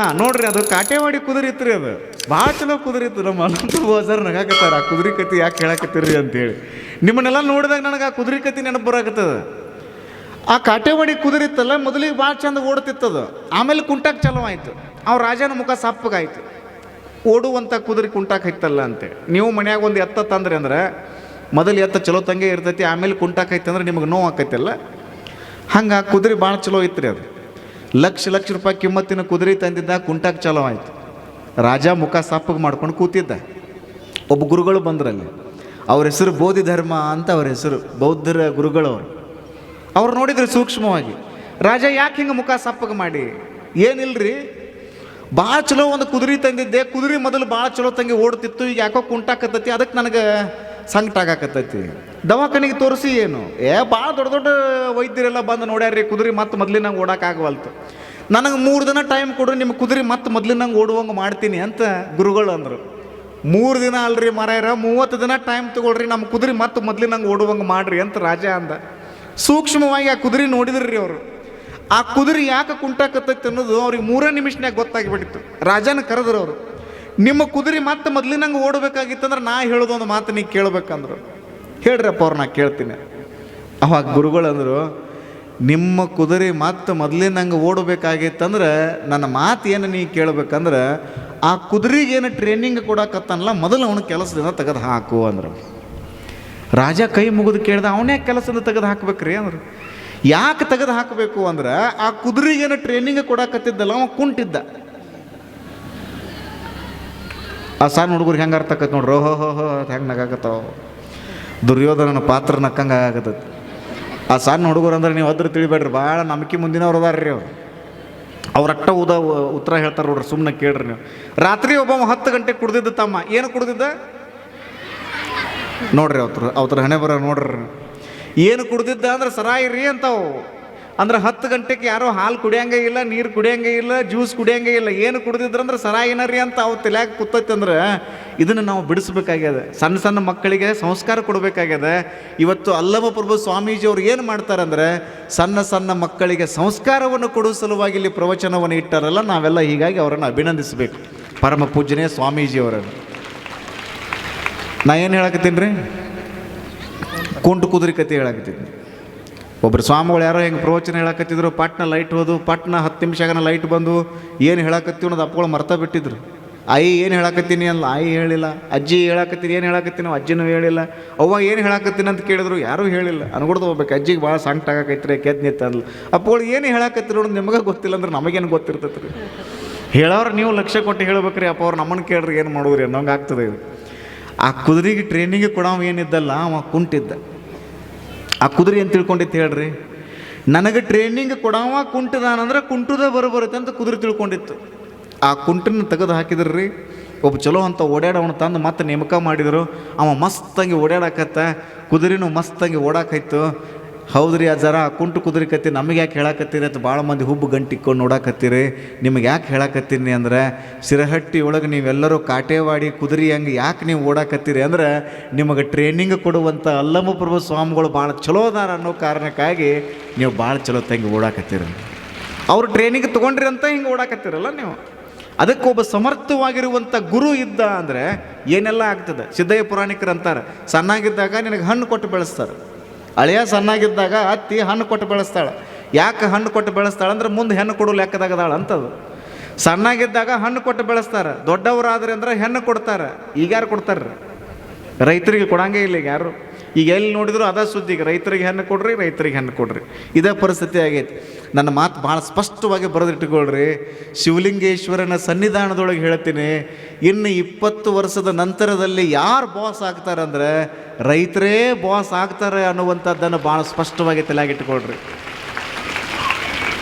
ಹಾ, ನೋಡ್ರಿ, ಅದು ಕಾಟೇವಾಡಿ ಕುದುರೆ ಇತ್ರಿ ಅದು. ಭಾಳ ಚಲೋ ಕುದುರೆ ಇತ್ತು. ನಮ್ಮ ಅನಂತ ಬೋಸರ್ ನಗಾಕತ್ತಾರ ಆ ಕುದುರೆ ಕತಿ ಯಾಕೆ ಹೇಳಕತ್ತೀರಿ ಅಂತೇಳಿ. ನಿಮ್ಮನ್ನೆಲ್ಲ ನೋಡಿದಾಗ ನನಗೆ ಆ ಕುದುರೆ ಕತಿ ನೆನಪು ಬರಾಕತ್ತದ. ಆ ಕಾಟೇವಾಡಿ ಕುದುರೆ ಇತ್ತಲ್ಲ, ಮೊದಲಿಗೆ ಭಾಳ ಚಂದ ಓಡ್ತಿತ್ತದು ಆಮೇಲೆ ಕುಂಟಾಕ್ ಚಲೋ ಆಯ್ತು. ಅವ್ರ ರಾಜನ ಮುಖ ಸಪ್ಪಗಾಯ್ತು. ಓಡುವಂಥ ಕುದುರೆ ಕುಂಟಾಕ್ ಹೈತಲ್ಲ ಅಂತೇಳಿ ನೀವು ಮನ್ಯಾಗ ಒಂದು ಎತ್ತ ತಂದ್ರೆ ಅಂದ್ರೆ, ಮೊದಲು ಎತ್ತ ಚಲೋ ತಂಗೆ ಇರ್ತೈತಿ, ಆಮೇಲೆ ಕುಂಟಾಕ್ ಐತೆ ಅಂದ್ರೆ ನಿಮಗೆ ನೋವು ಆಕೈತಲ್ಲ. ಹಂಗೆ ಆ ಕುದುರೆ ಭಾಳ ಚಲೋ ಇತ್ತು ಅದು. ಲಕ್ಷ ಲಕ್ಷ ರೂಪಾಯಿ ಕಿಮ್ಮತ್ತಿನ ಕುದುರೆ ತಂದಿದ್ದ ಕುಂಟಾಕ್ ಚಲೋ ಆಯ್ತು. ರಾಜ ಮುಖ ಸಪ್ಪಗೆ ಮಾಡ್ಕೊಂಡು ಕೂತಿದ್ದ. ಒಬ್ಬ ಗುರುಗಳು ಬಂದ್ರಲ್ಲಿ. ಅವ್ರ ಹೆಸರು ಬೋಧಿ ಧರ್ಮ ಅಂತ ಅವ್ರ ಹೆಸರು, ಬೌದ್ಧರ ಗುರುಗಳವರು ಅವ್ರು. ನೋಡಿದ್ರು ಸೂಕ್ಷ್ಮವಾಗಿ, ರಾಜ ಯಾಕೆ ಹಿಂಗೆ ಮುಖ ಸಪ್ಪಗೆ ಮಾಡಿ? ಏನಿಲ್ರಿ? ಭಾಳ ಚಲೋ ಒಂದು ಕುದುರೆ ತಂದಿದ್ದೆ, ಕುದುರೆ ಮೊದಲು ಭಾಳ ಚಲೋ ತಂಗಿ ಓಡ್ತಿತ್ತು, ಈಗ ಯಾಕೋ ಕುಂಟಾಕತ್ತೈತಿ ಅದಕ್ಕೆ ನನಗೆ ಸಂಕಟ ಆಗಾಕತ್ತೈತಿ. ದವಾಖಾನೆಗೆ ತೋರಿಸಿ ಏನು? ಏ ಭಾಳ ದೊಡ್ಡ ದೊಡ್ಡ ವೈದ್ಯರೆಲ್ಲ ಬಂದು ನೋಡ್ಯಾರ್ರಿ, ಕುದುರೆ ಮತ್ತೆ ಮೊದಲಿನಂಗೆ ಓಡೋಕ್ಕಾಗವಲ್ತು ನನಗೆ ಮೂರು ದಿನ ಟೈಮ್ ಕೊಡ್ರಿ ನಿಮ್ಮ ಕುದುರೆ ಮತ್ತೆ ಮೊದಲಿನಂಗೆ ಓಡುವಂಗೆ ಮಾಡ್ತೀನಿ ಅಂತ ಗುರುಗಳು ಅಂದರು. ಮೂರು ದಿನ ಅಲ್ರಿ ಮರಾಯರ, ಮೂವತ್ತು ದಿನ ಟೈಮ್ ತಗೊಳ್ರಿ ನಮ್ಮ ಕುದುರೆ ಮತ್ತೆ ಮೊದಲಿನಂಗೆ ಓಡುವಂಗೆ ಮಾಡ್ರಿ ಅಂತ ರಾಜ ಅಂದ. ಸೂಕ್ಷ್ಮವಾಗಿ ಆ ಕುದುರೆ ನೋಡಿದ್ರಿ ಅವರು. ಆ ಕುದುರೆ ಯಾಕೆ ಕುಂಟಾಕತ್ತೈತೆ ಅನ್ನೋದು ಅವ್ರಿಗೆ ಮೂರೇ ನಿಮಿಷನ್ಯಾಗ ಗೊತ್ತಾಗಿಬಿಟ್ಟಿತ್ತು. ರಾಜನ ಕರೆದ್ರು ಅವರು, ನಿಮ್ಮ ಕುದುರೆ ಮತ್ತೆ ಮೊದಲಿನಂಗೆ ಓಡಬೇಕಾಗಿತ್ತಂದ್ರೆ ನಾ ಹೇಳೋದು ಒಂದು ಮಾತು ನೀವು ಕೇಳ್ಬೇಕಂದ್ರು. ಹೇಳ್ರಪ್ಪ ಅವ್ರು ನಾ ಕೇಳ್ತೀನಿ. ಅವಾಗ ಗುರುಗಳು ಅಂದರು, ನಿಮ್ಮ ಕುದುರೆ ಮತ್ತೆ ಮೊದಲಿನಂಗೆ ಓಡಬೇಕಾಗಿತ್ತಂದ್ರೆ ನನ್ನ ಮಾತು ಏನು ನೀ ಕೇಳಬೇಕಂದ್ರೆ, ಆ ಕುದುರೆಗೇನು ಟ್ರೈನಿಂಗ್ ಕೊಡಕತ್ತಾನಲ್ಲ ಮೊದಲು ಅವನ ಕೆಲಸದಿಂದ ತೆಗೆದು ಹಾಕು ಅಂದರು. ರಾಜ ಕೈ ಮುಗಿದು ಕೇಳ್ದ, ಅವನೇ ಕೆಲಸದಿಂದ ತೆಗೆದು ಹಾಕ್ಬೇಕ್ರಿ? ಅಂದ್ರು. ಯಾಕೆ ತೆಗೆದು ಹಾಕಬೇಕು ಅಂದ್ರೆ, ಆ ಕುದುರೆಗೇನು ಟ್ರೈನಿಂಗ್ ಕೊಡಕತ್ತಿದ್ದಲ್ಲ, ಅವ ಕುಂಟಿದ್ದ. ಆ ಸಣ್ಣ ಹುಡುಗರು ಹೆಂಗೆ ಅರ್ಥ ಆಕತ್ ನೋಡ್ರಿ? ಹೋ ಹೋ ಹೋ ಹೆಂಗೆ ನಗಾಕತ್ತಾವ? ದುರ್ಯೋಧನನ ಪಾತ್ರ ನಕ್ಕಂಗೆ ಆಗತ್ತೆ. ಆ ಸಣ್ಣ ಹುಡುಗರು ಅಂದ್ರೆ ನೀವು ಅದ್ರ ತಿಳಿಬೇಡ್ರಿ ಭಾಳ ನಂಬಿಕೆ ಮುಂದಿನವ್ರು ರೀ ಅವ್ರು. ಅವ್ರಟ್ಟ ಉದ, ಉತ್ತರ ಹೇಳ್ತಾರೆ ನೋಡ್ರಿ ಸುಮ್ಮನೆ ಕೇಳ್ರಿ ನೀವು. ರಾತ್ರಿ ಒಬ್ಬ ಹತ್ತು ಗಂಟೆ ಕುಡ್ದಿದ್ದ ತಮ್ಮ, ಏನು ಕುಡ್ದಿದ್ದ? ನೋಡ್ರಿ ಅವ್ರ ಅವ್ರ ಹಣೆ ಬರ ನೋಡ್ರಿ. ಏನು ಕುಡ್ದಿದ್ದ ಅಂದ್ರೆ ಸರಾಯಿ ರೀ ಅಂತಾವು. ಅಂದ್ರೆ ಹತ್ತು ಗಂಟೆಗೆ ಯಾರೋ ಹಾಲು ಕುಡಿಯಂಗೆ ಇಲ್ಲ, ನೀರು ಕುಡಿಯಂಗೆ ಇಲ್ಲ, ಜ್ಯೂಸ್ ಕುಡಿಯಂಗೆ ಇಲ್ಲ, ಏನು ಕುಡ್ದಿದ್ರಂದ್ರೆ ಸರ ಏನರಿ ಅಂತ ಅವು ತಲೆಯಾಗ ಕೂತೈತೆ ಅಂದ್ರೆ ಇದನ್ನು ನಾವು ಬಿಡಿಸ್ಬೇಕಾಗ್ಯದ. ಸಣ್ಣ ಸಣ್ಣ ಮಕ್ಕಳಿಗೆ ಸಂಸ್ಕಾರ ಕೊಡಬೇಕಾಗ್ಯದ. ಇವತ್ತು ಅಲ್ಲಮ ಪ್ರಭು ಸ್ವಾಮೀಜಿ ಅವ್ರು ಏನು ಮಾಡ್ತಾರಂದ್ರೆ ಸಣ್ಣ ಸಣ್ಣ ಮಕ್ಕಳಿಗೆ ಸಂಸ್ಕಾರವನ್ನು ಕೊಡುವ ಸಲುವಾಗಿ ಇಲ್ಲಿ ಪ್ರವಚನವನ್ನು ಇಟ್ಟಾರಲ್ಲ, ನಾವೆಲ್ಲ ಹೀಗಾಗಿ ಅವರನ್ನು ಅಭಿನಂದಿಸಬೇಕು. ಪರಮ ಪೂಜನೀಯ ಸ್ವಾಮೀಜಿಯವರನ್ನು ನಾ ಏನು ಹೇಳಕತ್ತೀನಿ ರೀ? ಕುಂಟು ಕುದುರೆ ಕತೆ ಹೇಳಕತ್ತೀನಿ. ಒಬ್ರು ಸ್ವಾಮಿಗಳು ಯಾರೋ ಹೆಂಗೆ ಪ್ರವಚನ ಹೇಳಕತ್ತಿದ್ರು, ಪಟ್ನ ಲೈಟ್ ಹೋದು, ಪಟ್ನ ಹತ್ತು ನಿಮಿಷಗನ ಲೈಟ್ ಬಂದು ಏನು ಹೇಳಕತ್ತೀವಿ ಅನ್ನೋದು ಅಪ್ಪಗಳು ಮರ್ತ ಬಿಟ್ಟಿದ್ರು. ಆಯಿ ಏನು ಹೇಳಕತ್ತೀನಿ ಅಲ್ಲ ಆಯಿ ಹೇಳಿಲ್ಲ, ಅಜ್ಜಿ ಹೇಳಕತ್ತೀನಿ, ಏನು ಹೇಳಕತ್ತೀನಿ ಅಜ್ಜಿನೂ ಹೇಳಿಲ್ಲ, ಅವ್ವ ಏನು ಹೇಳಕತ್ತೀನಿ ಅಂತ ಕೇಳಿದ್ರು, ಯಾರೂ ಹೇಳಿಲ್ಲ. ಅನ್ಕೊಡ್ದು ಹೋಗ್ಬೇಕು ಅಜ್ಜಿಗೆ ಭಾಳ ಸಂಕಟ ಆಗಕೈತ್ರಿ ಕೆದ್ ಅಲ್ಲ ಅಪ್ಪಗಳು ಏನು ಹೇಳಕತ್ತಿರು ಅನ್ನೋದು ನಿಮಗೆ ಗೊತ್ತಿಲ್ಲ ಅಂದ್ರೆ ನಮಗೇನು ಗೊತ್ತಿರ್ತೈತೆ ರೀ ಹೇಳೋರು ನೀವು ಲಕ್ಷ್ಯ ಕೊಟ್ಟು ಹೇಳ್ಬೇಕ್ರಿ, ಅಪ್ಪ ಅವ್ರು ನಮ್ಮನ್ನು ಕೇಳ್ರಿ ಏನು ಮಾಡೋದ್ರಿ ಅನ್ನೋಂಗೆ ಆಗ್ತದೆ ಇದು. ಆ ಕುದುರೆಗೆ ಟ್ರೈನಿಂಗ್ ಕೊಡವ ಏನಿದ್ದಲ್ಲ, ಅವ ಕುಂಟಿದ್ದ ಆ ಕುದುರೆ ಅಂತ ತಿಳ್ಕೊಂಡಿತ್ತು ಹೇಳ್ರಿ? ನನಗೆ ಟ್ರೈನಿಂಗ್ ಕೊಡವ ಕುಂಟದಾನಂದ್ರೆ ಕುಂಟುದೇ ಬರುತ್ತೆ ಅಂತ ಕುದುರೆ ತಿಳ್ಕೊಂಡಿತ್ತು. ಆ ಕುಂಟನ್ನು ತೆಗೆದು ಹಾಕಿದ್ರಿ ಒಬ್ಬ ಚಲೋ ಅಂತ ಓಡಾಡೋಣ ತಂದು ಮತ್ತೆ ನೇಮಕ ಮಾಡಿದರು. ಅವ ಮಸ್ತಾಗಿ ಓಡಾಡಕತ್ತ, ಕುದುರೆನೂ ಮಸ್ತಂಗಿ ಓಡಾಕೈತು. ಹೌದ್ರಿ ಆ ಜರ ಕುಂಟು ಕುದುರಿಕತ್ತಿ ನಮಗೆ ಯಾಕೆ ಹೇಳಕತ್ತೀರಿ ಅಂತ ಭಾಳ ಮಂದಿ ಹುಬ್ಬು ಗಂಟಿಕ್ಕೊಂಡು ನೋಡಾಕತ್ತೀರಿ. ನಿಮಗೆ ಯಾಕೆ ಹೇಳಕತ್ತೀನಿ ಅಂದ್ರೆ, ಸಿರಹಟ್ಟಿ ಒಳಗೆ ನೀವೆಲ್ಲರೂ ಕಾಟೇವಾಡಿ ಕುದುರೆ ಹಂಗೆ ಯಾಕೆ ನೀವು ಓಡಾಕತ್ತೀರಿ ಅಂದ್ರೆ, ನಿಮಗೆ ಟ್ರೈನಿಂಗ್ ಕೊಡುವಂಥ ಅಲ್ಲಮಪ್ರಭು ಸ್ವಾಮಿಗಳು ಭಾಳ ಚಲೋ ಅದಾರ ಅನ್ನೋ ಕಾರಣಕ್ಕಾಗಿ ನೀವು ಭಾಳ ಚಲೋ ತಂಗಿ ಓಡಾಕತ್ತೀರಿ. ಅವ್ರು ಟ್ರೈನಿಂಗ್ ತೊಗೊಂಡ್ರಿ ಅಂತ ಹಿಂಗೆ ಓಡಾಕತ್ತೀರಲ್ಲ ನೀವು. ಅದಕ್ಕೊಬ್ಬ ಸಮರ್ಥವಾಗಿರುವಂಥ ಗುರು ಇದ್ದ ಅಂದರೆ ಏನೆಲ್ಲ ಆಗ್ತದೆ? ಸಿದ್ದಯ್ಯ ಪುರಾಣಿಕರು ಅಂತಾರೆ ಸಣ್ಣಾಗಿದ್ದಾಗ ನಿನಗೆ ಹಣ್ಣು ಕೊಟ್ಟು ಬೆಳೆಸ್ತಾರೆ. ಅಳಿಯ ಸಣ್ಣಾಗಿದ್ದಾಗ ಅತ್ತಿ ಹಣ್ಣು ಕೊಟ್ಟು ಬೆಳೆಸ್ತಾಳೆ. ಯಾಕೆ ಹಣ್ಣು ಕೊಟ್ಟು ಬೆಳೆಸ್ತಾಳೆ ಅಂದ್ರೆ ಮುಂದೆ ಹೆಣ್ಣು ಕೊಡು ಲೆಕ್ಕದಾಗದಾಳ ಅಂತದು. ಸಣ್ಣಾಗಿದ್ದಾಗ ಹಣ್ಣು ಕೊಟ್ಟು ಬೆಳೆಸ್ತಾರೆ. ದೊಡ್ಡವರಾದ್ರೆ ಅಂದ್ರೆ ಹೆಣ್ಣು ಕೊಡ್ತಾರೆ. ಈಗ ಯಾರು ಕೊಡ್ತಾರೆ ರೈತರಿಗೆ ಕೊಡಂಗೇ ಇಲ್ಲ ಈಗ ಯಾರು. ಈಗ ಎಲ್ಲಿ ನೋಡಿದ್ರು ಅದ ಸುದ್ದಿ, ಈಗ ರೈತರಿಗೆ ಹೆಣ್ಣು ಕೊಡ್ರಿ, ರೈತರಿಗೆ ಹೆಣ್ಣು ಕೊಡ್ರಿ. ಇದೇ ಪರಿಸ್ಥಿತಿ ಆಗೈತಿ. ನನ್ನ ಮಾತು ಭಾಳ ಸ್ಪಷ್ಟವಾಗಿ ಬರೆದಿಟ್ಟುಕೊಳ್ರಿ. ಶಿವಲಿಂಗೇಶ್ವರನ ಸನ್ನಿಧಾನದೊಳಗೆ ಹೇಳ್ತೀನಿ, ಇನ್ನು ಇಪ್ಪತ್ತು ವರ್ಷದ ನಂತರದಲ್ಲಿ ಯಾರು ಬಾಸ್ ಆಗ್ತಾರಂದ್ರೆ ರೈತರೇ ಬಾಸ್ ಆಗ್ತಾರೆ ಅನ್ನುವಂಥದ್ದನ್ನು ಭಾಳ ಸ್ಪಷ್ಟವಾಗಿ ತಲೆಯಾಗಿಟ್ಟುಕೊಳ್ರಿ.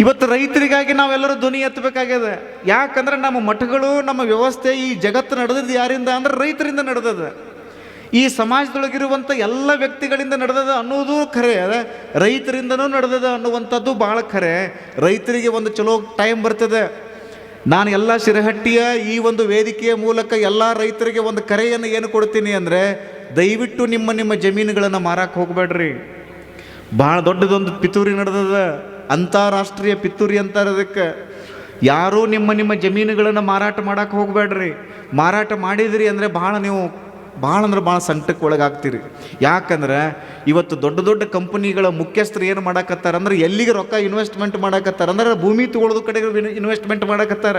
ಇವತ್ತು ರೈತರಿಗಾಗಿ ನಾವೆಲ್ಲರೂ ಧ್ವನಿ ಎತ್ತಬೇಕಾಗಿದೆ ಯಾಕಂದ್ರೆ ನಮ್ಮ ಮಠಗಳು, ನಮ್ಮ ವ್ಯವಸ್ಥೆ ಈ ಜಗತ್ತು ನಡೆದಿದ್ದು ಯಾರಿಂದ ಅಂದ್ರೆ ರೈತರಿಂದ ನಡೆದದ ಈ ಸಮಾಜದೊಳಗಿರುವಂಥ ಎಲ್ಲ ವ್ಯಕ್ತಿಗಳಿಂದ ನಡೆದದ ಅನ್ನೋದು ಖರೆ, ಅದ ರೈತರಿಂದನೂ ನಡೆದದ ಅನ್ನುವಂಥದ್ದು ಭಾಳ ಖರೆ. ರೈತರಿಗೆ ಒಂದು ಚಲೋ ಟೈಮ್ ಬರ್ತದೆ. ನಾನು ಎಲ್ಲ ಶಿರಹಟ್ಟಿಯ ಈ ಒಂದು ವೇದಿಕೆಯ ಮೂಲಕ ಎಲ್ಲ ರೈತರಿಗೆ ಒಂದು ಕರೆಯನ್ನು ಏನು ಕೊಡ್ತೀನಿ ಅಂದರೆ, ದಯವಿಟ್ಟು ನಿಮ್ಮ ನಿಮ್ಮ ಜಮೀನುಗಳನ್ನು ಮಾರಕ್ಕೆ ಹೋಗಬೇಡ್ರಿ. ಭಾಳ ದೊಡ್ಡದೊಂದು ಪಿತೂರಿ ನಡೆದದ, ಅಂತಾರಾಷ್ಟ್ರೀಯ ಪಿತೂರಿ ಅಂತಾರೆ ಅದಕ್ಕೆ. ಯಾರೂ ನಿಮ್ಮ ನಿಮ್ಮ ಜಮೀನುಗಳನ್ನು ಮಾರಾಟ ಮಾಡೋಕ್ಕೆ ಹೋಗಬೇಡ್ರಿ. ಮಾರಾಟ ಮಾಡಿದಿರಿ ಅಂದರೆ ಭಾಳ ನೀವು ಭಾಳ ಅಂದ್ರೆ ಭಾಳ ಸಂಕಟಕ್ಕೆ ಒಳಗಾಗ್ತೀರಿ. ಯಾಕಂದ್ರೆ ಇವತ್ತು ದೊಡ್ಡ ದೊಡ್ಡ ಕಂಪನಿಗಳ ಮುಖ್ಯಸ್ಥರು ಏನು ಮಾಡಾಕತ್ತಾರ ಅಂದ್ರೆ ಎಲ್ಲಿಗೆ ರೊಕ್ಕ ಇನ್ವೆಸ್ಟ್ಮೆಂಟ್ ಮಾಡಾಕತ್ತಾರ ಅಂದ್ರೆ ಭೂಮಿ ತಗೊಳ್ಳೋದು ಕಡೆಗೆ ಇನ್ವೆಸ್ಟ್ಮೆಂಟ್ ಮಾಡಾಕತ್ತಾರ.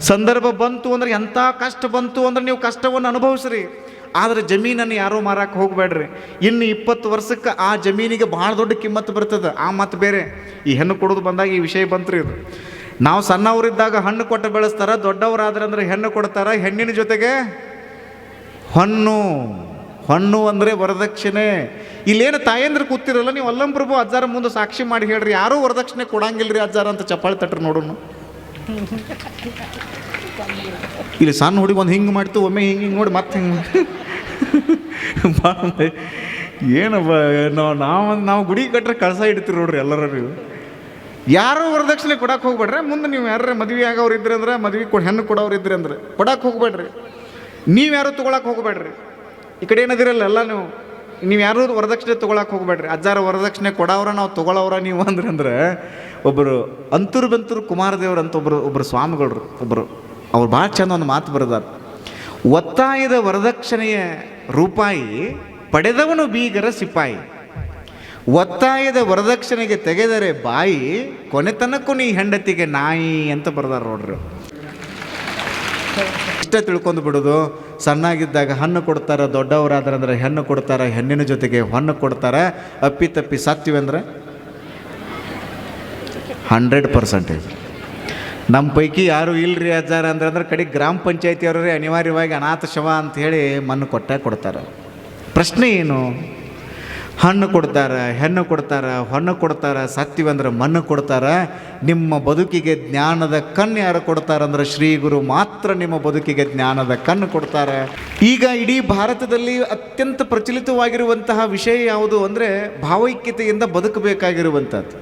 ಸಂದರ್ಭ ಬಂತು ಅಂದ್ರೆ ಎಂಥ ಕಷ್ಟ ಬಂತು ಅಂದ್ರೆ ನೀವು ಕಷ್ಟವನ್ನು ಅನುಭವಿಸ್ರಿ. ಆದರೆ ಜಮೀನನ್ನು ಯಾರೂ ಮಾರಕ್ಕೆ ಹೋಗಬೇಡ್ರಿ. ಇನ್ನು ಇಪ್ಪತ್ತು ವರ್ಷಕ್ಕೆ ಆ ಜಮೀನಿಗೆ ಭಾಳ ದೊಡ್ಡ ಕಿಮ್ಮತ್ತು ಬರ್ತದೆ. ಆ ಮತ್ತು ಬೇರೆ. ಈ ಹೆಣ್ಣು ಕೊಡೋದು ಬಂದಾಗ ಈ ವಿಷಯ ಬಂತ್ರಿ ಇದು. ನಾವು ಸಣ್ಣವರಿದ್ದಾಗ ಹಣ್ಣು ಕೊಟ್ಟು ಬೆಳೆಸ್ತಾರ, ದೊಡ್ಡವರಾದ್ರೆ ಅಂದ್ರೆ ಹೆಣ್ಣು ಕೊಡ್ತಾರೆ, ಹೆಣ್ಣಿನ ಜೊತೆಗೆ ಹೊನ್ನು. ಹೊನ್ನು ಅಂದರೆ ವರದಕ್ಷಿಣೆ. ಇಲ್ಲೇನು ತಾಯಂದ್ರೆ ಕೂತಿರಲ್ಲ, ನೀವು ಅಲ್ಲಂ ಪ್ರಭು ಅಜ್ಜಾರ ಮುಂದೆ ಸಾಕ್ಷಿ ಮಾಡಿ ಹೇಳ್ರಿ, ಯಾರೂ ವರದಕ್ಷಿಣೆ ರೀ ಅಜ್ಜಾರ ಅಂತ ಚಪ್ಪಾಳೆ ತಟ್ರಿ ನೋಡೋಣ ಇಲ್ಲಿ ಸಣ್ಣ ಹುಡುಗಿ ಒಂದು ಹಿಂಗೆ ಮಾಡ್ತು, ಒಮ್ಮೆ ಹಿಂಗೆ ಹಿಂಗೆ ನೋಡಿ ಮತ್ತೆ ಹಿಂಗೆ ಏನಪ್ಪ ನಾವು ನಾವು ನಾವು ಗುಡಿ ಕಟ್ಟರೆ ಕಳಸ ಇಡ್ತೀವಿ ನೋಡ್ರಿ ಎಲ್ಲರೂ ಯಾರು ವರದಕ್ಷಿಣೆ ಕೊಡಕ್ಕೆ ಹೋಗ್ಬೇಡ್ರೆ, ಮುಂದೆ ನೀವು ಯಾರ ಮದುವೆ ಆಗೋರು ಇದ್ರೆ ಅಂದ್ರೆ, ಮದುವೆ ಕೊಡ, ಹೆಣ್ಣು ಕೊಡೋರು ಇದ್ರೆ ಅಂದ್ರೆ ಕೊಡಕ್ಕೆ ಹೋಗ್ಬೇಡ್ರಿ. ನೀವು ಯಾರು ತೊಗೊಳಕ್ಕೆ ಹೋಗಬೇಡ್ರಿ. ಈ ಕಡೆ ಏನದಿರಲ್ಲ ಎಲ್ಲ ನೀವು ನೀವು ಯಾರು ವರದಕ್ಷಿಣೆ ತೊಗೊಳಕ್ಕೆ ಹೋಗಬೇಡ್ರಿ. ಅಜ್ಜಾರ ವರದಕ್ಷಿಣೆ ಕೊಡೋರ ನಾವು ತೊಗೊಳವ್ರ ನೀವು ಅಂದ್ರೆ ಅಂದ್ರೆ ಒಬ್ಬರು ಅಂತೂರು ಬಂತೂರು ಕುಮಾರದೇವ್ರು ಅಂತ ಒಬ್ಬರು ಒಬ್ಬರು ಸ್ವಾಮಿಗಳ್ರು ಒಬ್ಬರು ಅವ್ರು ಭಾಳ ಚಂದ ಒಂದು ಮಾತು ಬರೆದಾರ. ಒತ್ತಾಯದ ವರದಕ್ಷಿಣೆಯ ರೂಪಾಯಿ ಪಡೆದವನು ಬೀಗರ ಸಿಪಾಯಿ. ಒತ್ತಾಯದ ವರದಕ್ಷಿಣೆಗೆ ತೆಗೆದರೆ ಬಾಯಿ ಕೊನೆತನಕ್ಕೂ ನೀ ಹೆಂಡತಿಗೆ ನಾಯಿ ಅಂತ ಬರ್ದಾರ ನೋಡ್ರಿ ಇಷ್ಟ ತಿಳ್ಕೊಂಡು ಬಿಡೋದು. ಸಣ್ಣಾಗಿದ್ದಾಗ ಹಣ್ಣು ಕೊಡ್ತಾರೆ ಅಂದ್ರೆ ಹೆಣ್ಣು ಕೊಡ್ತಾರೆ, ಹೆಣ್ಣಿನ ಜೊತೆಗೆ ಹೊಣ್ಣು ಕೊಡ್ತಾರೆ. ಅಪ್ಪಿ ತಪ್ಪಿ ಸಾತ್ತೀವಿ ಅಂದ್ರೆ? Hundred percentage. ನಮ್ಮ ಪೈಕಿ ಯಾರು ಇಲ್ರಿ ಅಜ್ಜಾರ ಅಂದ್ರೆ ಅಂದ್ರೆ ಕಡೆ ಗ್ರಾಮ ಪಂಚಾಯತಿಯವರೇ ಅನಿವಾರ್ಯವಾಗಿ ಅನಾಥ ಶವ ಅಂತ ಹೇಳಿ ಮಣ್ಣು ಕೊಟ್ಟೆ ಕೊಡ್ತಾರೆ. ಪ್ರಶ್ನೆ ಏನು? ಹಣ್ಣು ಕೊಡ್ತಾರೆ, ಹೆಣ್ಣು ಕೊಡ್ತಾರೆ ಹೊಣ್ಣು ಕೊಡ್ತಾರೆ ಸತ್ಯವಂದ್ರೆ ಮಣ್ಣು ಕೊಡ್ತಾರೆ. ನಿಮ್ಮ ಬದುಕಿಗೆ ಜ್ಞಾನದ ಕಣ್ಣು ಯಾರು ಕೊಡ್ತಾರಂದ್ರೆ ಶ್ರೀ ಗುರು ಮಾತ್ರ ನಿಮ್ಮ ಬದುಕಿಗೆ ಜ್ಞಾನದ ಕಣ್ಣು ಕೊಡ್ತಾರೆ. ಈಗ ಇಡೀ ಭಾರತದಲ್ಲಿ ಅತ್ಯಂತ ಪ್ರಚಲಿತವಾಗಿರುವಂತಹ ವಿಷಯ ಯಾವುದು ಅಂದರೆ ಭಾವೈಕ್ಯತೆಯಿಂದ ಬದುಕಬೇಕಾಗಿರುವಂಥದ್ದು.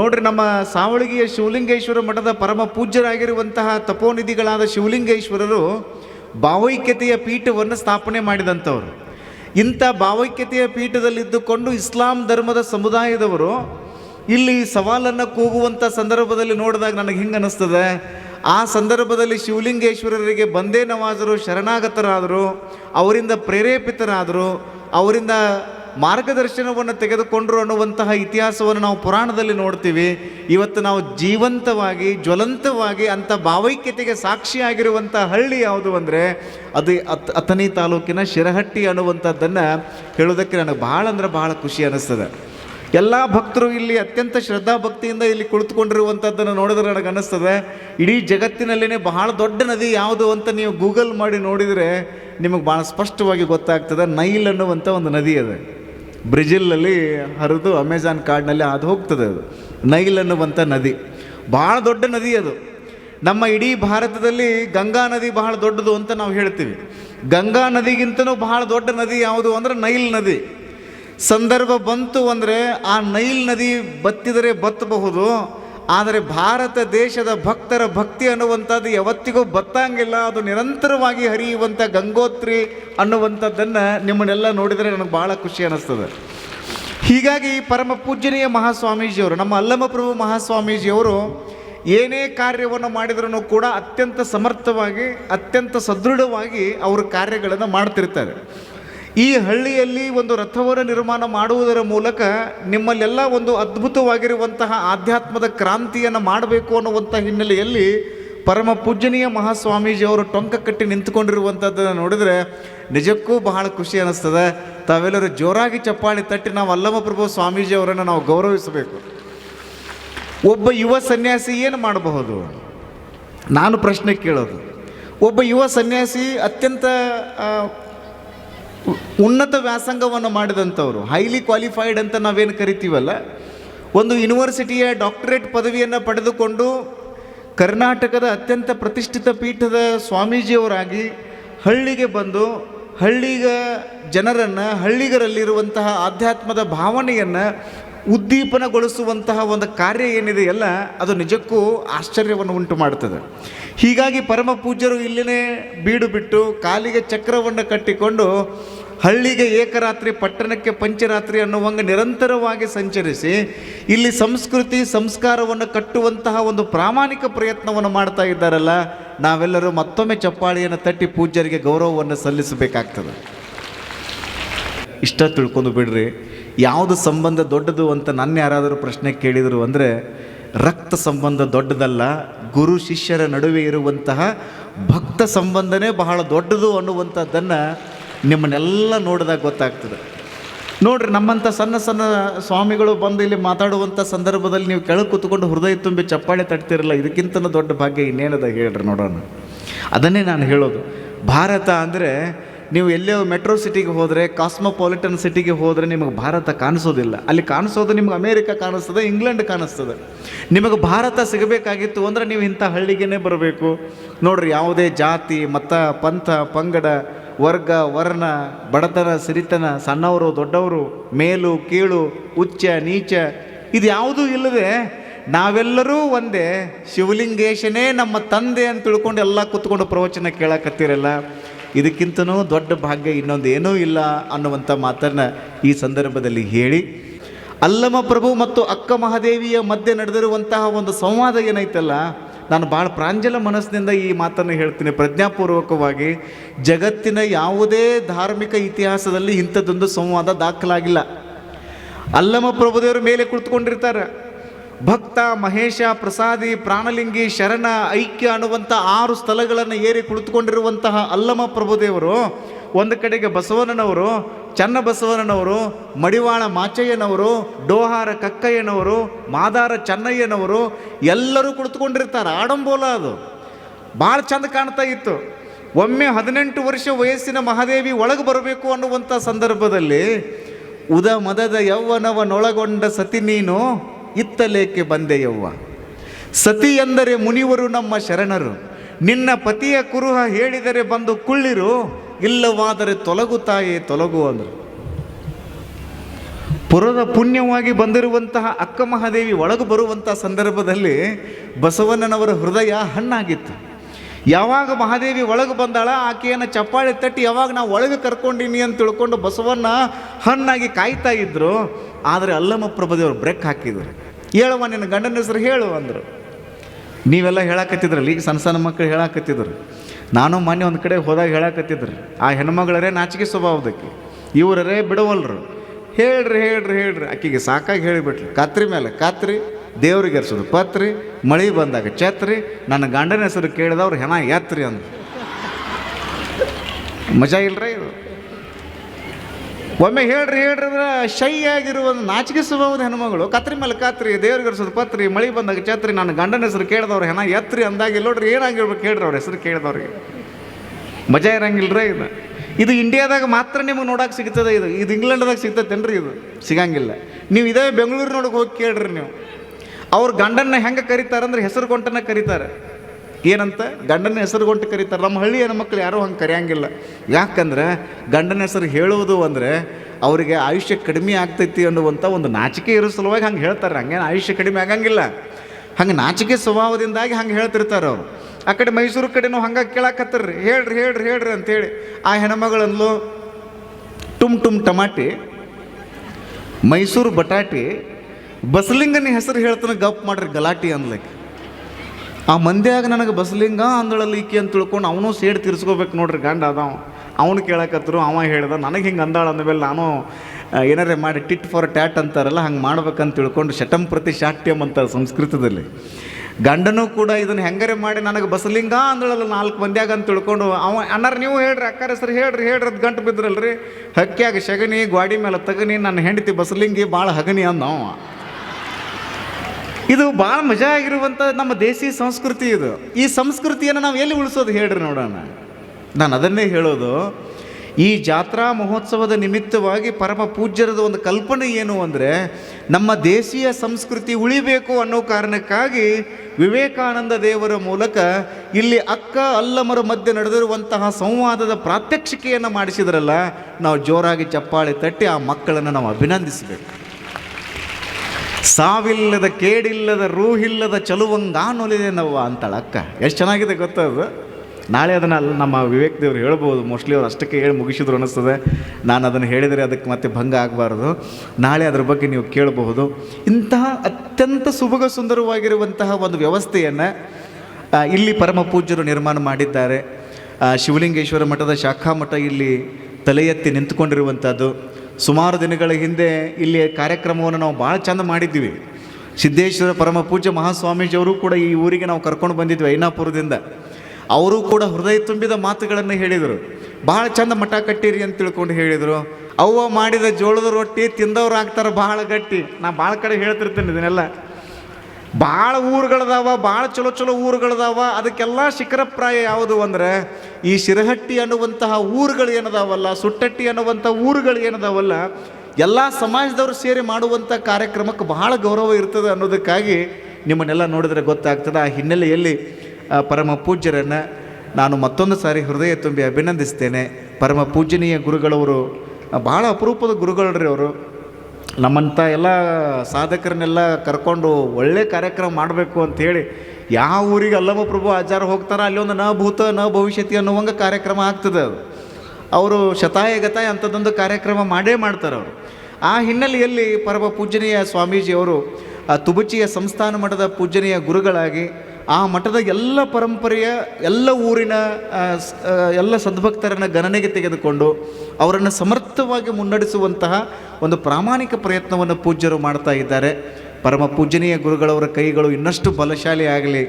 ನೋಡ್ರಿ ನಮ್ಮ ಸಾವಳಗಿಯ ಶಿವಲಿಂಗೇಶ್ವರ ಮಠದ ಪರಮ ಪೂಜ್ಯರಾಗಿರುವಂತಹ ತಪೋನಿಧಿಗಳಾದ ಶಿವಲಿಂಗೇಶ್ವರರು ಭಾವೈಕ್ಯತೆಯ ಪೀಠವನ್ನು ಸ್ಥಾಪನೆ ಮಾಡಿದಂಥವ್ರು. ಇಂಥ ಭಾವೈಕ್ಯತೆಯ ಪೀಠದಲ್ಲಿದ್ದುಕೊಂಡು ಇಸ್ಲಾಂ ಧರ್ಮದ ಸಮುದಾಯದವರು ಇಲ್ಲಿ ಸವಾಲನ್ನು ಕೂಗುವಂಥ ಸಂದರ್ಭದಲ್ಲಿ ನೋಡಿದಾಗ ನನಗೆ ಹಿಂಗೆ ಅನ್ನಿಸ್ತದೆ? ಆ ಸಂದರ್ಭದಲ್ಲಿ ಶಿವಲಿಂಗೇಶ್ವರರಿಗೆ ಬಂದೇ ನವಾಜರು ಶರಣಾಗತರಾದರು, ಅವರಿಂದ ಪ್ರೇರೇಪಿತರಾದರು, ಅವರಿಂದ ಮಾರ್ಗದರ್ಶನವನ್ನು ತೆಗೆದುಕೊಂಡರು ಅನ್ನುವಂತಹ ಇತಿಹಾಸವನ್ನು ನಾವು ಪುರಾಣದಲ್ಲಿ ನೋಡ್ತೀವಿ. ಇವತ್ತು ನಾವು ಜೀವಂತವಾಗಿ, ಜ್ವಲಂತವಾಗಿ ಅಂಥ ಭಾವೈಕ್ಯತೆಗೆ ಸಾಕ್ಷಿಯಾಗಿರುವಂಥ ಹಳ್ಳಿ ಯಾವುದು ಅಂದರೆ ಅದು ಅತ್, ಅಥಣಿ ತಾಲೂಕಿನ ಶಿರಹಟ್ಟಿ ಅನ್ನುವಂಥದ್ದನ್ನು ಹೇಳೋದಕ್ಕೆ ನನಗೆ ಭಾಳ ಅಂದರೆ ಭಾಳ ಖುಷಿ ಅನ್ನಿಸ್ತದೆ. ಎಲ್ಲ ಭಕ್ತರು ಇಲ್ಲಿ ಅತ್ಯಂತ ಶ್ರದ್ಧಾ ಭಕ್ತಿಯಿಂದ ಇಲ್ಲಿ ಕುಳಿತುಕೊಂಡಿರುವಂಥದ್ದನ್ನು ನೋಡಿದ್ರೆ ನನಗೆ ಅನ್ನಿಸ್ತದೆ. ಇಡೀ ಜಗತ್ತಿನಲ್ಲೇ ಬಹಳ ದೊಡ್ಡ ನದಿ ಯಾವುದು ಅಂತ ನೀವು ಗೂಗಲ್ ಮಾಡಿ ನೋಡಿದರೆ ನಿಮಗೆ ಭಾಳ ಸ್ಪಷ್ಟವಾಗಿ ಗೊತ್ತಾಗ್ತದೆ. ನೈಲ್ ಅನ್ನುವಂಥ ಒಂದು ನದಿ ಅದು ಬ್ರೆಜಿಲಲ್ಲಿ ಹರಿದು ಅಮೆಜಾನ್ ಕಾಡಿನಲ್ಲಿ ಅದು ಹೋಗ್ತದೆ ಅದು. ನೈಲ್ ಅನ್ನುವಂಥ ನದಿ. ಭಾಳ ದೊಡ್ಡ ನದಿ ಅದು. ನಮ್ಮ ಇಡೀ ಭಾರತದಲ್ಲಿ ಗಂಗಾ ನದಿ ಬಹಳ ದೊಡ್ಡದು ಅಂತ ನಾವು ಹೇಳ್ತೀವಿ. ಗಂಗಾ ನದಿಗಿಂತನೂ ಬಹಳ ದೊಡ್ಡ ನದಿ ಯಾವುದು ಅಂದರೆ ನೈಲ್ ನದಿ. ಸಂದರ್ಭ ಬಂತು ಅಂದರೆ ಆ ನೈಲ್ ನದಿ ಬತ್ತಿದರೆ ಬತ್ತಬಹುದು ಆದರೆ ಭಾರತ ದೇಶದ ಭಕ್ತರ ಭಕ್ತಿ ಅನ್ನುವಂಥದ್ದು ಯಾವತ್ತಿಗೂ ಬತ್ತಂಗಿಲ್ಲ. ಅದು ನಿರಂತರವಾಗಿ ಹರಿಯುವಂಥ ಗಂಗೋತ್ರಿ ಅನ್ನುವಂಥದ್ದನ್ನು ನಿಮ್ಮನ್ನೆಲ್ಲ ನೋಡಿದರೆ ನನಗೆ ಭಾಳ ಖುಷಿ ಅನ್ನಿಸ್ತದೆ. ಹೀಗಾಗಿ ಪರಮ ಪೂಜ್ಯನೀಯ ಮಹಾಸ್ವಾಮೀಜಿಯವರು, ನಮ್ಮ ಅಲ್ಲಮಪ್ರಭು ಮಹಾಸ್ವಾಮೀಜಿಯವರು ಏನೇ ಕಾರ್ಯವನ್ನು ಮಾಡಿದ್ರೂ ಕೂಡ ಅತ್ಯಂತ ಸಮರ್ಥವಾಗಿ, ಅತ್ಯಂತ ಸದೃಢವಾಗಿ ಅವರು ಕಾರ್ಯಗಳನ್ನು ಮಾಡ್ತಿರ್ತಾರೆ. ಈ ಹಳ್ಳಿಯಲ್ಲಿ ಒಂದು ರಥವನ್ನು ನಿರ್ಮಾಣ ಮಾಡುವುದರ ಮೂಲಕ ನಿಮ್ಮಲ್ಲೆಲ್ಲ ಒಂದು ಅದ್ಭುತವಾಗಿರುವಂತಹ ಆಧ್ಯಾತ್ಮದ ಕ್ರಾಂತಿಯನ್ನು ಮಾಡಬೇಕು ಅನ್ನುವಂಥ ಹಿನ್ನೆಲೆಯಲ್ಲಿ ಪರಮ ಪೂಜ್ಯನೀಯ ಮಹಾಸ್ವಾಮೀಜಿ ಅವರು ಟೊಂಕ ಕಟ್ಟಿ ನಿಂತ್ಕೊಂಡಿರುವಂಥದ್ದನ್ನು ನೋಡಿದರೆ ನಿಜಕ್ಕೂ ಬಹಳ ಖುಷಿ ಅನ್ನಿಸ್ತದೆ ತಾವೆಲ್ಲರೂ ಜೋರಾಗಿ ಚಪ್ಪಾಳಿ ತಟ್ಟಿ ನಾವು ಅಲ್ಲಮಪ್ರಭು ಸ್ವಾಮೀಜಿ ಅವರನ್ನು ನಾವು ಗೌರವಿಸಬೇಕು. ಒಬ್ಬ ಯುವ ಸನ್ಯಾಸಿ ಏನು ಮಾಡಬಹುದು? ನಾನು ಪ್ರಶ್ನೆ ಕೇಳೋದು. ಒಬ್ಬ ಯುವ ಸನ್ಯಾಸಿ ಅತ್ಯಂತ ಉನ್ನತ ವ್ಯಾಸಂಗವನ್ನು ಮಾಡಿದಂಥವ್ರು ಹೈಲಿ ಕ್ವಾಲಿಫೈಡ್ ಅಂತ ನಾವೇನು ಕರಿತೀವಲ್ಲ, ಒಂದು ಯೂನಿವರ್ಸಿಟಿಯ ಡಾಕ್ಟರೇಟ್ ಪದವಿಯನ್ನು ಪಡೆದುಕೊಂಡು ಕರ್ನಾಟಕದ ಅತ್ಯಂತ ಪ್ರತಿಷ್ಠಿತ ಪೀಠದ ಸ್ವಾಮೀಜಿಯವರಾಗಿ ಹಳ್ಳಿಗೆ ಬಂದು ಹಳ್ಳಿಗ ಜನರನ್ನು, ಹಳ್ಳಿಗರಲ್ಲಿರುವಂತಹ ಆಧ್ಯಾತ್ಮದ ಭಾವನೆಯನ್ನು ಉದ್ದೀಪನಗೊಳಿಸುವಂತಹ ಒಂದು ಕಾರ್ಯ ಏನಿದೆಯಲ್ಲ ಅದು ನಿಜಕ್ಕೂ ಆಶ್ಚರ್ಯವನ್ನು ಉಂಟು ಮಾಡ್ತದೆ. ಹೀಗಾಗಿ ಪರಮ ಪೂಜ್ಯರು ಇಲ್ಲಿನೇ ಬೀಡು ಬಿಟ್ಟು ಕಾಲಿಗೆ ಚಕ್ರವನ್ನು ಕಟ್ಟಿಕೊಂಡು ಹಳ್ಳಿಗೆ ಏಕರಾತ್ರಿ, ಪಟ್ಟಣಕ್ಕೆ ಪಂಚರಾತ್ರಿ ಅನ್ನುವಂಗೆ ನಿರಂತರವಾಗಿ ಸಂಚರಿಸಿ ಇಲ್ಲಿ ಸಂಸ್ಕೃತಿ, ಸಂಸ್ಕಾರವನ್ನು ಕಟ್ಟುವಂತಹ ಒಂದು ಪ್ರಾಮಾಣಿಕ ಪ್ರಯತ್ನವನ್ನು ಮಾಡ್ತಾ ಇದ್ದಾರಲ್ಲ, ನಾವೆಲ್ಲರೂ ಮತ್ತೊಮ್ಮೆ ಚಪ್ಪಾಳಿಯನ್ನು ತಟ್ಟಿ ಪೂಜ್ಯರಿಗೆ ಗೌರವವನ್ನು ಸಲ್ಲಿಸಬೇಕಾಗ್ತದೆ. ಇಷ್ಟ ತಿಳ್ಕೊಂಡು ಬಿಡ್ರಿ ಯಾವುದು ಸಂಬಂಧ ದೊಡ್ಡದು ಅಂತ ನನ್ನ ಯಾರಾದರೂ ಪ್ರಶ್ನೆ ಕೇಳಿದರು ಅಂದರೆ, ರಕ್ತ ಸಂಬಂಧ ದೊಡ್ಡದಲ್ಲ, ಗುರು ಶಿಷ್ಯರ ನಡುವೆ ಇರುವಂತಹ ಭಕ್ತ ಸಂಬಂಧನೇ ಬಹಳ ದೊಡ್ಡದು ಅನ್ನುವಂಥದ್ದನ್ನು ನಿಮ್ಮನ್ನೆಲ್ಲ ನೋಡಿದಾಗ ಗೊತ್ತಾಗ್ತದೆ. ನೋಡ್ರಿ, ನಮ್ಮಂಥ ಸಣ್ಣ ಸಣ್ಣ ಸ್ವಾಮಿಗಳು ಬಂದು ಇಲ್ಲಿ ಮಾತಾಡುವಂಥ ಸಂದರ್ಭದಲ್ಲಿ ನೀವು ಕೆಳಗೆ ಕೂತ್ಕೊಂಡು ಹೃದಯ ತುಂಬಿ ಚಪ್ಪಾಳೆ ತಟ್ತಿರಲ್ಲ ಇದಕ್ಕಿಂತಲೂ ದೊಡ್ಡ ಭಾಗ್ಯ ಇನ್ನೇನದ ಹೇಳ್ರಿ ನೋಡೋಣ. ಅದನ್ನೇ ನಾನು ಹೇಳೋದು. ಭಾರತ ಅಂದರೆ ನೀವು ಎಲ್ಲೇ ಮೆಟ್ರೋ ಸಿಟಿಗೆ ಹೋದರೆ ಕಾಸ್ಮೋಪಾಲಿಟನ್ ಸಿಟಿಗೆ ಹೋದರೆ ನಿಮಗೆ ಭಾರತ ಕಾಣಿಸೋದಿಲ್ಲ. ಅಲ್ಲಿ ಕಾಣಿಸೋದು ನಿಮ್ಗೆ ಅಮೇರಿಕ ಕಾಣಿಸ್ತದೆ, ಇಂಗ್ಲೆಂಡ್ ಕಾಣಿಸ್ತದೆ. ನಿಮಗೆ ಭಾರತ ಸಿಗಬೇಕಾಗಿತ್ತು ಅಂದರೆ ನೀವು ಇಂಥ ಹಳ್ಳಿಗೇನೆ ಬರಬೇಕು. ನೋಡ್ರಿ, ಯಾವುದೇ ಜಾತಿ, ಮತ, ಪಂಥ, ಪಂಗಡ, ವರ್ಗ, ವರ್ಣ, ಬಡತನ, ಸಿರಿತನ, ಸಣ್ಣವರು, ದೊಡ್ಡವರು, ಮೇಲು, ಕೀಳು, ಉಚ್ಚ, ನೀಚ, ಇದು ಯಾವುದೂ ಇಲ್ಲದೆ ನಾವೆಲ್ಲರೂ ಒಂದೇ ಶಿವಲಿಂಗೇಶನೇ ನಮ್ಮ ತಂದೆ ಅಂತ ತಿಳ್ಕೊಂಡು ಎಲ್ಲ ಕೂತ್ಕೊಂಡು ಪ್ರವಚನ ಕೇಳಕತ್ತೀರಲ್ಲ. ಇದಕ್ಕಿಂತನೂ ದೊಡ್ಡ ಭಾಗ್ಯ ಇನ್ನೊಂದು ಏನೂ ಇಲ್ಲ ಅನ್ನುವಂಥ ಮಾತನ್ನು ಈ ಸಂದರ್ಭದಲ್ಲಿ ಹೇಳಿ ಅಲ್ಲಮ ಪ್ರಭು ಮತ್ತು ಅಕ್ಕ ಮಹಾದೇವಿಯ ಮಧ್ಯೆ ನಡೆದಿರುವಂತಹ ಒಂದು ಸಂವಾದ ಏನೈತಲ್ಲ, ನಾನು ಭಾಳ ಪ್ರಾಂಜಲ ಮನಸ್ಸಿನಿಂದ ಈ ಮಾತನ್ನು ಹೇಳ್ತೀನಿ. ಪ್ರಜ್ಞಾಪೂರ್ವಕವಾಗಿ ಜಗತ್ತಿನ ಯಾವುದೇ ಧಾರ್ಮಿಕ ಇತಿಹಾಸದಲ್ಲಿ ಇಂಥದ್ದೊಂದು ಸಂವಾದ ದಾಖಲಾಗಿಲ್ಲ. ಅಲ್ಲಮ ಪ್ರಭುದೇವರು ಮೇಲೆ ಕುಳಿತುಕೊಂಡಿರ್ತಾರೆ. ಭಕ್ತ, ಮಹೇಶ, ಪ್ರಸಾದಿ, ಪ್ರಾಣಲಿಂಗಿ, ಶರಣ, ಐಕ್ಯ ಅನ್ನುವಂಥ ಆರು ಸ್ಥಳಗಳನ್ನು ಏರಿ ಕುಳಿತುಕೊಂಡಿರುವಂತಹ ಅಲ್ಲಮ ಪ್ರಭುದೇವರು, ಒಂದು ಕಡೆಗೆ ಬಸವಣ್ಣನವರು ಚನ್ನಬಸವನನವರು ಮಡಿವಾಳ ಮಾಚಯ್ಯನವರು, ಡೋಹಾರ ಕಕ್ಕಯ್ಯನವರು, ಮಾದಾರ ಚನ್ನಯ್ಯನವರು, ಎಲ್ಲರೂ ಕುಳಿತುಕೊಂಡಿರ್ತಾರೆ. ಆಡಂಬೋಲ ಅದು. ಭಾಳ ಚಂದ ಕಾಣ್ತಾ ಇತ್ತು. ಒಮ್ಮೆ ಹದಿನೆಂಟು ವರ್ಷ ವಯಸ್ಸಿನ ಮಹಾದೇವಿ ಒಳಗೆ ಬರಬೇಕು ಅನ್ನುವಂಥ ಸಂದರ್ಭದಲ್ಲಿ, ಉದ ಮದದ ಯೌವನವನೊಳಗೊಂಡ ಸತಿ ನೀನು ಇತ್ತಲೇಕೆ ಬಂದೆ ಯವ್ವ? ಸತಿ ಎಂದರೆ ಮುನಿವರು ನಮ್ಮ ಶರಣರು. ನಿನ್ನ ಪತಿಯ ಕುರುಹ ಹೇಳಿದರೆ ಬಂದು ಕುಳ್ಳಿರು, ಇಲ್ಲವಾದರೆ ತೊಲಗು ತಾಯೇ ತೊಲಗು ಅಂದರು. ಪುರದ ಪುಣ್ಯವಾಗಿ ಬಂದಿರುವಂತಹ ಅಕ್ಕ ಮಹಾದೇವಿ ಒಳಗೆ ಬರುವಂಥ ಸಂದರ್ಭದಲ್ಲಿ ಬಸವಣ್ಣನವರ ಹೃದಯ ಹಣ್ಣಾಗಿತ್ತು. ಯಾವಾಗ ಮಹಾದೇವಿ ಒಳಗೆ ಬಂದಾಳ, ಆಕೆಯನ್ನು ಚಪ್ಪಾಳೆ ತಟ್ಟಿ ಯಾವಾಗ ನಾವು ಒಳಗೆ ಕರ್ಕೊಂಡಿನಿ ಅಂತ ತಿಳ್ಕೊಂಡು ಬಸವಣ್ಣ ಹಣ್ಣಾಗಿ ಕಾಯ್ತಾ ಇದ್ರು. ಆದರೆ ಅಲ್ಲಮ್ಮ ಪ್ರಭದೇವರು ಬ್ರೇಕ್ ಹಾಕಿದ್ರು. ಹೇಳುವ ನಿನ್ನ ಗಂಡನ ಹೆಸರು ಹೇಳು ಅಂದರು. ನೀವೆಲ್ಲ ಹೇಳಾಕತ್ತಿದ್ರಲ್ಲ, ಈಗ ಸಣ್ಣ ಸಣ್ಣ ಮಕ್ಕಳು ಹೇಳಾಕತ್ತಿದ್ರು. ನಾನು ಮೊನ್ನೆ ಒಂದು ಕಡೆ ಹೋದಾಗ ಹೇಳಕತ್ತಿದ್ರು, ಆ ಹೆಣ್ಮಗಳರೇ ನಾಚಿಕೆ ಸ್ವಭಾವದಕ್ಕೆ ಇವರರೇ ಬಿಡವಲ್ರು. ಹೇಳ್ರಿ ಹೇಳ್ರಿ ಹೇಳ್ರಿ. ಆಕಿಗೆ ಸಾಕಾಗಿ ಹೇಳಿಬಿಟ್ರಿ. ಕಾತ್ರಿ ಮೇಲೆ ಕಾತ್ರಿ, ದೇವ್ರಿಗೆ ಎರ್ಸೋದು ಪತ್ರಿ, ಮಳೆ ಬಂದಾಗ ಛತ್ರಿ, ನನ್ನ ಗಂಡನ ಹೆಸರು ಕೇಳಿದವ್ರು ಹೆಣ ಎತ್ರಿ ಅಂದ್ರು. ಮಜಾ ಇಲ್ರಿ ಇದು? ಒಮ್ಮೆ ಹೇಳ್ರಿ ಹೇಳ್ರಿ ಅಂದ್ರೆ ಶೈ ಆಗಿರುವ ನಾಚಿಕೆ ಸ್ವಭಾವದ ಹೆಣ್ಮಗಳು. ಕತ್ರಿ ಮೇಲೆ ಕತ್ರಿ, ದೇವ್ರಿಗೆ ಎರ್ಸೋದು ಪತ್ರಿ, ಮಳೆ ಬಂದಾಗ ಛತ್ರಿ, ನನ್ನ ಗಂಡನ ಹೆಸರು ಕೇಳಿದವ್ರು ಹೆಣ, ಎತ್ರಿ ಅಂದಾಗ ನೋಡ್ರಿ ಏನಾಗಿರ್ಬೇಕು ಹೇಳ್ರಿ ಅವ್ರ ಹೆಸರು ಕೇಳಿದವ್ರಿಗೆ. ಮಜಾ ಇರಂಗಿಲ್ರೇ ಇದು. ಇದು ಇಂಡಿಯಾದಾಗ ಮಾತ್ರ ನಿಮಗೆ ನೋಡಕ್ಕೆ ಸಿಗ್ತದೆ ಇದು. ಇದು ಇಂಗ್ಲೆಂಡ್ದಾಗ ಸಿಗ್ತೈತೇನ್ರಿ ಇದು? ಸಿಗಂಗಿಲ್ಲ. ನೀವು ಇದೇ ಬೆಂಗಳೂರಿನೊಳಗೆ ಹೋಗಿ ಕೇಳ್ರಿ ನೀವು. ಅವ್ರ ಗಂಡನ್ನ ಹೆಂಗೆ ಕರೀತಾರಂದ್ರೆ ಹೆಸರು ಕೊಂಟನ್ನ ಕರೀತಾರೆ. ಏನಂತ? ಗಂಡನ ಹೆಸರು ಗೊಂಟು ಕರೀತಾರೆ. ನಮ್ಮ ಹಳ್ಳಿ ಮಕ್ಕಳು ಯಾರೂ ಹಂಗೆ ಕರೆಯಂಗಿಲ್ಲ. ಯಾಕಂದ್ರೆ ಗಂಡನ ಹೆಸರು ಹೇಳುವುದು ಅಂದರೆ ಅವರಿಗೆ ಆಯುಷ್ಯ ಕಡಿಮೆ ಆಗ್ತೈತಿ ಅನ್ನುವಂಥ ಒಂದು ನಾಚಿಕೆ ಇರೋ ಸಲುವಾಗಿ ಹಂಗೆ ಹೇಳ್ತಾರೆ. ಹಂಗೇನು ಆಯುಷ್ಯ ಕಡಿಮೆ ಆಗಂಗಿಲ್ಲ. ಹಂಗೆ ನಾಚಿಕೆ ಸ್ವಭಾವದಿಂದಾಗಿ ಹಂಗೆ ಹೇಳ್ತಿರ್ತಾರೆ ಅವರು. ಆ ಕಡೆ ಮೈಸೂರು ಕಡೆನೂ ಹಂಗೆ ಕೇಳಾಕತ್ತಾರ್ರಿ ಹೇಳ್ರಿ ಹೇಳ್ರಿ ಹೇಳ್ರಿ ಅಂತೇಳಿ ಆ ಹೆಣ್ಮಗಳಂದ್ಲು ಟುಮ್ ಟುಮ್ ಟಮಾಟಿ, ಮೈಸೂರು ಬಟಾಟಿ, ಬಸಲಿಂಗನ ಹೆಸರು ಹೇಳ್ತಾನೆ ಗಪ್ ಮಾಡ್ರಿ ಗಲಾಟಿ ಅನ್ಲಕ್ಕೆ. ಆ ಮಂದ್ಯಾಗ ನನಗೆ ಬಸ್ಲಿಂಗ ಅಂದಳಲ್ಲಿ ಅಂತ ತಿಳ್ಕೊಂಡು ಅವನು ಸೇಡ್ ತೀರ್ಸ್ಕೋಬೇಕು ನೋಡ್ರಿ ಗಂಡ ಅದಾವ. ಅವನು ಕೇಳಕತ್ತರು ಅವ ಹೇಳ್ದ, ನನಗೆ ಹಿಂಗೆ ಅಂದಾಳ ಅಂದಮೇಲೆ ನಾನು ಏನಾರೇ ಮಾಡಿ ಟಿಟ್ ಫಾರ್ ಟ್ಯಾಟ್ ಅಂತಾರಲ್ಲ, ಹಂಗೆ ಮಾಡ್ಬೇಕಂತ ತಿಳ್ಕೊಂಡು ಶಟಂ ಪ್ರತಿ ಶಾಟ್ಯಂ ಅಂತ ಸಂಸ್ಕೃತದಲ್ಲಿ. ಗಂಡನೂ ಕೂಡ ಇದನ್ನು ಹೆಂಗಾರೆ ಮಾಡಿ ನನಗೆ ಬಸಲಿಂಗ ಅಂದಳಲ್ಲ ನಾಲ್ಕು ಮಂದ್ಯಾಗ ಅಂತ ತಿಳ್ಕೊಂಡು, ಅವ ಅನ್ನಾರ ನೀವು ಹೇಳ್ರಿ, ಅಕ್ಕಾರ ಸರ್ ಹೇಳ್ರಿ ಹೇಳ್ರಿ ಅದು ಗಂಟು ಬಿದ್ರಲ್ರಿ. ಹಕ್ಕಿಯಾಗ ಶಗನಿ ಗ್ವಾಡಿ ಮೇಲೆ ತಗನಿ ನನ್ನ ಹೆಂಡತಿ ಬಸಲಿಂಗಿ ಭಾಳ ಹಗನಿ ಅಂದ ಅವ. ಇದು ಭಾಳ ಮಜಾ ಆಗಿರುವಂಥ ನಮ್ಮ ದೇಸಿ ಸಂಸ್ಕೃತಿ ಇದು. ಈ ಸಂಸ್ಕೃತಿಯನ್ನು ನಾವು ಎಲ್ಲಿ ಉಳಿಸೋದು ಹೇಳ್ರಿ ನೋಡೋಣ. ನಾನು ಅದನ್ನೇ ಹೇಳೋದು, ಈ ಜಾತ್ರಾ ಮಹೋತ್ಸವದ ನಿಮಿತ್ತವಾಗಿ ಪರಮ ಪೂಜ್ಯರದ ಒಂದು ಕಲ್ಪನೆ ಏನು ಅಂದರೆ, ನಮ್ಮ ದೇಶೀಯ ಸಂಸ್ಕೃತಿ ಉಳಿಬೇಕು ಅನ್ನೋ ಕಾರಣಕ್ಕಾಗಿ ವಿವೇಕಾನಂದ ದೇವರ ಮೂಲಕ ಇಲ್ಲಿ ಅಕ್ಕ ಅಲ್ಲಮರ ಮಧ್ಯೆ ನಡೆದಿರುವಂತಹ ಸಂವಾದದ ಪ್ರಾತ್ಯಕ್ಷಿಕೆಯನ್ನು ಮಾಡಿಸಿದ್ರಲ್ಲ, ನಾವು ಜೋರಾಗಿ ಚಪ್ಪಾಳೆ ತಟ್ಟಿ ಆ ಮಕ್ಕಳನ್ನು ನಾವು ಅಭಿನಂದಿಸಬೇಕು. ಸಾವಿಲ್ಲದ ಕೇಡಿಲ್ಲದ ರೂಹಿಲ್ಲದ ಚಲುವಂಗಾನೊಲಿದೆ ನವ್ವ ಅಂತಾಳೆ ಅಕ್ಕ ಎಷ್ಟು ಚೆನ್ನಾಗಿದೆ ಗೊತ್ತದು ನಾಳೆ ಅದನ್ನು ಅಲ್ಲಿ ನಮ್ಮ ವಿವೇಕ್ ದೇವ್ರು ಹೇಳ್ಬೋದು. ಮೋಸ್ಟ್ಲಿ ಅವ್ರು ಅಷ್ಟಕ್ಕೆ ಹೇಳಿ ಮುಗಿಸಿದ್ರು ಅನ್ನಿಸ್ತದೆ ನಾನು ಅದನ್ನು ಹೇಳಿದರೆ ಅದಕ್ಕೆ ಮತ್ತೆ ಭಂಗ ಆಗಬಾರ್ದು. ನಾಳೆ ಅದ್ರ ಬಗ್ಗೆ ನೀವು ಕೇಳಬಹುದು. ಇಂತಹ ಅತ್ಯಂತ ಸುಭಗ ಸುಂದರವಾಗಿರುವಂತಹ ಒಂದು ವ್ಯವಸ್ಥೆಯನ್ನು ಇಲ್ಲಿ ಪರಮ ಪೂಜ್ಯರು ನಿರ್ಮಾಣ ಮಾಡಿದ್ದಾರೆ. ಶಿವಲಿಂಗೇಶ್ವರ ಮಠದ ಶಾಖಾ ಮಠ ಇಲ್ಲಿ ತಲೆ ಎತ್ತಿ ನಿಂತುಕೊಂಡಿರುವಂಥದ್ದು ಸುಮಾರು ದಿನಗಳ ಹಿಂದೆ ಇಲ್ಲಿ ಕಾರ್ಯಕ್ರಮವನ್ನು ನಾವು ಭಾಳ ಚಂದ ಮಾಡಿದ್ದೀವಿ. ಸಿದ್ದೇಶ್ವರ ಪರಮ ಪೂಜ್ಯ ಮಹಾಸ್ವಾಮೀಜಿಯವರು ಕೂಡ ಈ ಊರಿಗೆ ನಾವು ಕರ್ಕೊಂಡು ಬಂದಿದ್ವಿ ಐನಾಪುರದಿಂದ. ಅವರು ಕೂಡ ಹೃದಯ ತುಂಬಿದ ಮಾತುಗಳನ್ನು ಹೇಳಿದರು. ಭಾಳ ಚಂದ ಮಠ ಕಟ್ಟಿರಿ ಅಂತ ತಿಳ್ಕೊಂಡು ಹೇಳಿದರು. ಅವ್ವ ಮಾಡಿದ ಜೋಳದ ರೊಟ್ಟಿ ತಿಂದವ್ರು ಆಗ್ತಾರೆ ಭಾಳ ಗಟ್ಟಿ. ನಾ ಭಾಳ ಕಡೆ ಹೇಳ್ತಿರ್ತೇನೆ ಇದನ್ನೆಲ್ಲ. ಭಾಳ ಊರುಗಳದಾವ ಭಾಳ ಚಲೋ ಚಲೋ ಊರುಗಳದಾವ. ಅದಕ್ಕೆಲ್ಲ ಶಿಖರಪ್ರಾಯ ಯಾವುದು ಅಂದರೆ, ಈ ಶಿರಹಟ್ಟಿ ಅನ್ನುವಂತಹ ಊರುಗಳು ಏನದಾವಲ್ಲ, ಸುಟ್ಟಟ್ಟಿ ಅನ್ನುವಂಥ ಊರುಗಳು ಏನದಾವಲ್ಲ, ಎಲ್ಲ ಸಮಾಜದವರು ಸೇರಿ ಮಾಡುವಂಥ ಕಾರ್ಯಕ್ರಮಕ್ಕೆ ಬಹಳ ಗೌರವ ಇರ್ತದೆ ಅನ್ನೋದಕ್ಕಾಗಿ ನಿಮ್ಮನ್ನೆಲ್ಲ ನೋಡಿದರೆ ಗೊತ್ತಾಗ್ತದೆ. ಆ ಹಿನ್ನೆಲೆಯಲ್ಲಿ ಪರಮ ಪೂಜ್ಯರನ್ನು ನಾನು ಮತ್ತೊಂದು ಸಾರಿ ಹೃದಯ ತುಂಬಿ ಅಭಿನಂದಿಸ್ತೇನೆ. ಪರಮ ಪೂಜನೀಯ ಗುರುಗಳವರು ಭಾಳ ಅಪರೂಪದ ಗುರುಗಳ್ರಿ ಅವರು. ನಮ್ಮಂಥ ಎಲ್ಲ ಸಾಧಕರನ್ನೆಲ್ಲ ಕರ್ಕೊಂಡು ಒಳ್ಳೆ ಕಾರ್ಯಕ್ರಮ ಮಾಡಬೇಕು ಅಂಥೇಳಿ ಯಾವ ಊರಿಗೆ ಅಲ್ಲಮ ಪ್ರಭು ಆಚಾರ ಹೋಗ್ತಾರ ಅಲ್ಲಿ ಒಂದು ನ ಭೂತ, ನ ಭವಿಷ್ಯತಿ ಅನ್ನುವಂಗ ಕಾರ್ಯಕ್ರಮ ಆಗ್ತದೆ ಅದು. ಅವರು ಶತಾಯ ಗತಾಯ ಅಂಥದ್ದೊಂದು ಕಾರ್ಯಕ್ರಮ ಮಾಡೇ ಮಾಡ್ತಾರೆ ಅವರು. ಆ ಹಿನ್ನೆಲೆಯಲ್ಲಿ ಪರಮ ಪೂಜನೀಯ ಸ್ವಾಮೀಜಿಯವರು ತುಬಚಿಯ ಸಂಸ್ಥಾನ ಮಠದ ಪೂಜನೀಯ ಗುರುಗಳಾಗಿ ಆ ಮಠದ ಎಲ್ಲ ಪರಂಪರೆಯ, ಎಲ್ಲ ಊರಿನ ಎಲ್ಲ ಸದ್ಭಕ್ತರನ್ನು ಗಣನೆಗೆ ತೆಗೆದುಕೊಂಡು ಅವರನ್ನು ಸಮರ್ಥವಾಗಿ ಮುನ್ನಡೆಸುವಂತಹ ಒಂದು ಪ್ರಾಮಾಣಿಕ ಪ್ರಯತ್ನವನ್ನು ಪೂಜ್ಯರು ಮಾಡ್ತಾ ಇದ್ದಾರೆ. ಪರಮ ಪೂಜನೀಯ ಗುರುಗಳವರ ಕೈಗಳು ಇನ್ನಷ್ಟು ಬಲಶಾಲಿ ಆಗಲಿ.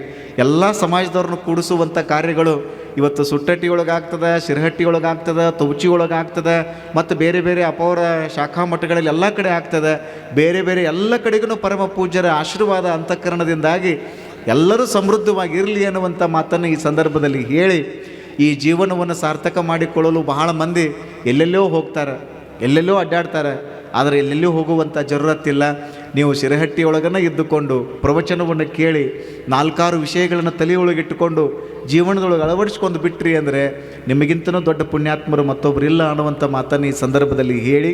ಎಲ್ಲ ಸಮಾಜದವ್ರನ್ನ ಕೂಡಿಸುವಂಥ ಕಾರ್ಯಗಳು ಇವತ್ತು ಸುಟ್ಟಟ್ಟಿಯೊಳಗಾಗ್ತದೆ, ಶಿರಹಟ್ಟಿಯೊಳಗಾಗ್ತದೆ ತೌಚಿಯೊಳಗಾಗ್ತದೆ ಮತ್ತು ಬೇರೆ ಬೇರೆ ಅಪೌರ ಶಾಖಾ ಮಠಗಳಲ್ಲಿ ಎಲ್ಲ ಕಡೆ ಆಗ್ತದೆ. ಬೇರೆ ಬೇರೆ ಎಲ್ಲ ಕಡೆಗೂ ಪರಮ ಪೂಜ್ಯರ ಆಶೀರ್ವಾದ, ಅಂತಃಕರಣದಿಂದಾಗಿ ಎಲ್ಲರೂ ಸಮೃದ್ಧವಾಗಿರಲಿ ಅನ್ನುವಂಥ ಮಾತನ್ನು ಈ ಸಂದರ್ಭದಲ್ಲಿ ಹೇಳಿ ಈ ಜೀವನವನ್ನು ಸಾರ್ಥಕ ಮಾಡಿಕೊಳ್ಳಲು ಬಹಳ ಮಂದಿ ಎಲ್ಲೆಲ್ಲೋ ಹೋಗ್ತಾರೆ, ಎಲ್ಲೆಲ್ಲೋ ಅಡ್ಡಾಡ್ತಾರೆ, ಆದರೆ ಎಲ್ಲೆಲ್ಲೂ ಹೋಗುವಂಥ ಜರುರತ್ತಿಲ್ಲ. ನೀವು ಶಿರಹಟ್ಟಿಯೊಳಗನ ಇದ್ದುಕೊಂಡು ಪ್ರವಚನವನ್ನು ಕೇಳಿ ನಾಲ್ಕಾರು ವಿಷಯಗಳನ್ನು ತಲೆಯೊಳಗಿಟ್ಟುಕೊಂಡು ಜೀವನದೊಳಗೆ ಅಳವಡಿಸ್ಕೊಂಡು ಬಿಟ್ರಿ ಅಂದರೆ ನಿಮಗಿಂತನೂ ದೊಡ್ಡ ಪುಣ್ಯಾತ್ಮರು ಮತ್ತೊಬ್ಬರಿಲ್ಲ ಅನ್ನುವಂಥ ಮಾತನ್ನು ಈ ಸಂದರ್ಭದಲ್ಲಿ ಹೇಳಿ